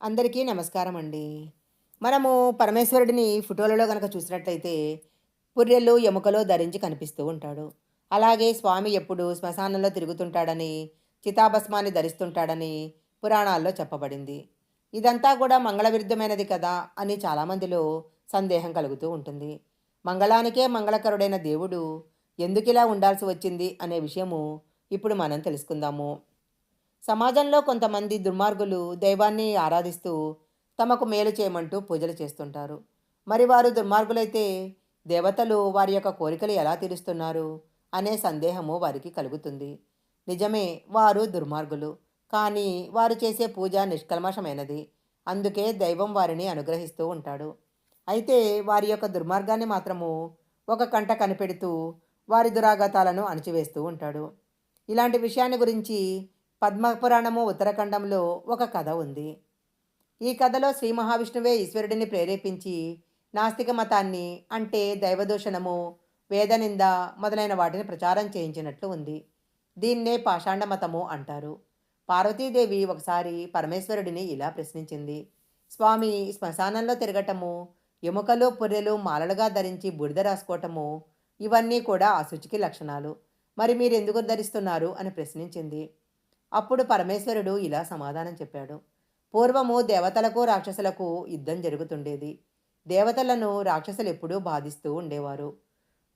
అందరికీ నమస్కారం అండి మనము పరమేశ్వరుడిని ఫోటోలలో కనుక చూసినట్లయితే పుర్రెలు ఎముకలు ధరించి కనిపిస్తూ ఉంటాడు. అలాగే స్వామి ఎప్పుడు శ్మశానంలో తిరుగుతుంటాడని చితాభస్మాన్ని ధరిస్తుంటాడని పురాణాల్లో చెప్పబడింది. ఇదంతా కూడా మంగళ విరుద్ధమైనది కదా అని చాలామందిలో సందేహం కలుగుతూ ఉంటుంది. మంగళానికే మంగళకరుడైన దేవుడు ఎందుకు ఇలా ఉండాల్సి వచ్చింది అనే విషయము ఇప్పుడు మనం తెలుసుకుందాము. సమాజంలో కొంతమంది దుర్మార్గులు దైవాన్ని ఆరాధిస్తూ తమకు మేలు చేయమంటూ పూజలు చేస్తుంటారు. మరి వారు దుర్మార్గులైతే దేవతలు వారి యొక్క కోరికలు ఎలా తీరుస్తున్నారు అనే సందేహము వారికి కలుగుతుంది. నిజమే వారు దుర్మార్గులు. కానీ వారు చేసే పూజ నిష్కల్మషమైనది. అందుకే దైవం వారిని అనుగ్రహిస్తూ ఉంటాడు. అయితే వారి యొక్క దుర్మార్గాన్ని మాత్రము ఒక కంట కనిపెడుతూ వారి దురాగతాలను అణచివేస్తూ ఉంటాడు. ఇలాంటి విషయాన్ని గురించి పద్మపురాణము ఉత్తరఖండంలో ఒక కథ ఉంది. ఈ కథలో శ్రీ మహావిష్ణువే ఈశ్వరుడిని ప్రేరేపించి నాస్తిక మతాన్ని అంటే దైవదూషణము వేదనింద మొదలైన వాటిని ప్రచారం చేయించినట్లు ఉంది. దీన్నే పాషాండ మతము అంటారు. పార్వతీదేవి ఒకసారి పరమేశ్వరుడిని ఇలా ప్రశ్నించింది. స్వామి శ్మశానంలో తిరగటము ఎముకలు పుర్రెలు మాలలుగా ధరించి బుడిద రాసుకోవటము ఇవన్నీ కూడా అశుచికి లక్షణాలు. మరి మీరెందుకు ధరిస్తున్నారు? అని ప్రశ్నించింది. అప్పుడు పరమేశ్వరుడు ఇలా సమాధానం చెప్పాడు. పూర్వము దేవతలకు రాక్షసులకు యుద్ధం జరుగుతుండేది. దేవతలను రాక్షసులు ఎప్పుడూ బాధిస్తూ ఉండేవారు.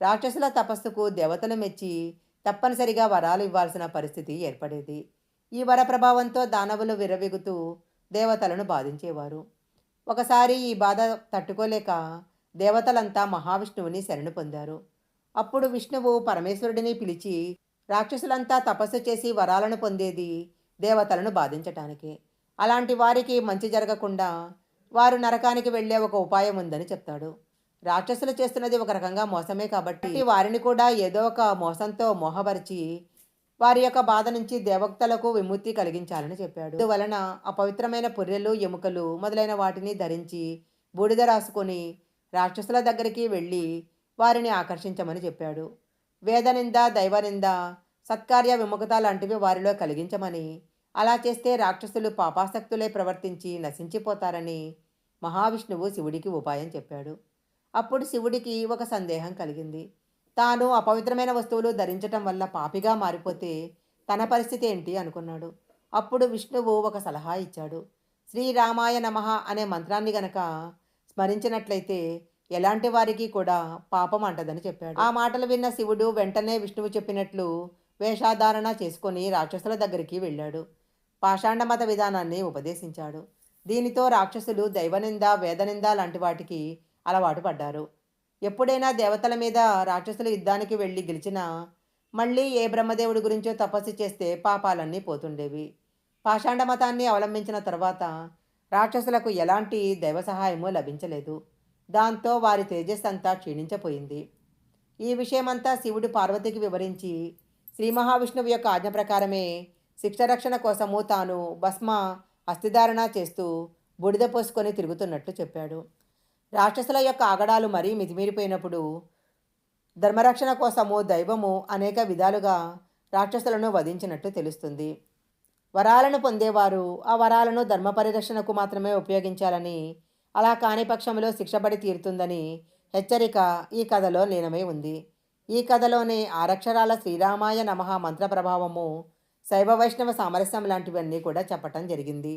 రాక్షసుల తపస్సుకు దేవతలు మెచ్చి తప్పనిసరిగా వరాలు ఇవ్వాల్సిన పరిస్థితి ఏర్పడేది. ఈ వర ప్రభావంతో దానవులు విరవిగుతూ దేవతలను బాధించేవారు. ఒకసారి ఈ బాధ తట్టుకోలేక దేవతలంతా మహావిష్ణువుని శరణు పొందారు. అప్పుడు విష్ణువు పరమేశ్వరుడిని పిలిచి రాక్షసులంతా తపస్సు చేసి వరాలను పొందేది దేవతలను బాధించటానికి. అలాంటి వారికి మంచి జరగకుండా వారు నరకానికి వెళ్ళే ఒక ఉపాయం ఉందని చెప్తాడు. రాక్షసులు చేస్తున్నది ఒక రకంగా మోసమే కాబట్టి వారిని కూడా ఏదో ఒక మోసంతో మోహపరిచి వారి యొక్క బాధ నుంచి దేవక్తలకు విముక్తి కలిగించాలని చెప్పాడు. అందువలన అపవిత్రమైన పుర్రెలు ఎముకలు మొదలైన వాటిని ధరించి బూడిద రాసుకొని రాక్షసుల దగ్గరికి వెళ్ళి వారిని ఆకర్షించమని చెప్పాడు. వేదనింద దైవనింద? సత్కార్య విముఖత లాంటివి వారిలో కలిగించమని అలా చేస్తే రాక్షసులు పాపాసక్తులే ప్రవర్తించి నశించిపోతారని మహావిష్ణువు శివుడికి ఉపాయం చెప్పాడు. అప్పుడు శివుడికి ఒక సందేహం కలిగింది. తాను అపవిత్రమైన వస్తువులు ధరించటం వల్ల పాపిగా మారిపోతే తన పరిస్థితి ఏంటి అనుకున్నాడు. అప్పుడు విష్ణువు ఒక సలహా ఇచ్చాడు. శ్రీరామాయ నమః అనే మంత్రాన్ని గనక స్మరించినట్లయితే ఎలాంటి వారికి కూడా పాపం అంటదని చెప్పాడు. ఆ మాటలు విన్న శివుడు వెంటనే విష్ణువు చెప్పినట్లు వేషాధారణ చేసుకొని రాక్షసుల దగ్గరికి వెళ్ళాడు. పాషాండ మత విధానాన్ని ఉపదేశించాడు. దీనితో రాక్షసులు దైవనింద వేదనింద లాంటి వాటికి అలవాటు పడ్డారు. ఎప్పుడైనా దేవతల మీద రాక్షసులు యుద్ధానికి వెళ్ళి గెలిచినా మళ్ళీ ఏ బ్రహ్మదేవుడి గురించో తపస్సు చేస్తే పాపాలన్నీ పోతుండేవి. పాషాండ మతాన్ని అవలంబించిన తర్వాత రాక్షసులకు ఎలాంటి దైవ సహాయము లభించలేదు. దాంతో వారి తేజస్ అంతా క్షీణించపోయింది. ఈ విషయమంతా శివుడు పార్వతికి వివరించి శ్రీ మహావిష్ణువు యొక్క ఆజ్ఞ ప్రకారమే శిక్షరక్షణ కోసము తాను భస్మ అస్థిధారణ చేస్తూ బుడిద పోసుకొని తిరుగుతున్నట్లు చెప్పాడు. రాక్షసుల యొక్క ఆగడాలు మరీ మితిమీరిపోయినప్పుడు ధర్మరక్షణ కోసము దైవము అనేక విధాలుగా రాక్షసులను వధించినట్టు తెలుస్తుంది. వరాలను పొందేవారు ఆ వరాలను ధర్మ పరిరక్షణకు మాత్రమే ఉపయోగించాలని అలా కాని పక్షంలో శిక్షపడి తీరుతుందని హెచ్చరిక ఈ కథలో లీనమై ఉంది. ఈ కథలోని ఆరక్షరాల శ్రీరామాయ నమః మంత్ర ప్రభావము శైవ వైష్ణవ సామరస్యం లాంటివన్నీ కూడా చెప్పటం జరిగింది.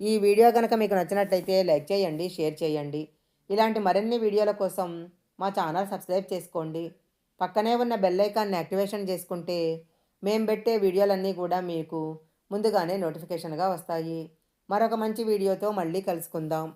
ఈ వీడియో కనుక మీకు నచ్చినట్లయితే లైక్ చేయండి షేర్ చేయండి. ఇలాంటి మరిన్ని వీడియోల కోసం మా ఛానల్ సబ్స్క్రైబ్ చేసుకోండి. పక్కనే ఉన్న బెల్ ఐకాన్ని యాక్టివేషన్ చేసుకుంటే మేము పెట్టే వీడియోలన్నీ కూడా మీకు ముందుగానే నోటిఫికేషన్గా వస్తాయి. మరొక మంచి వీడియోతో మళ్ళీ కలుసుకుందాం.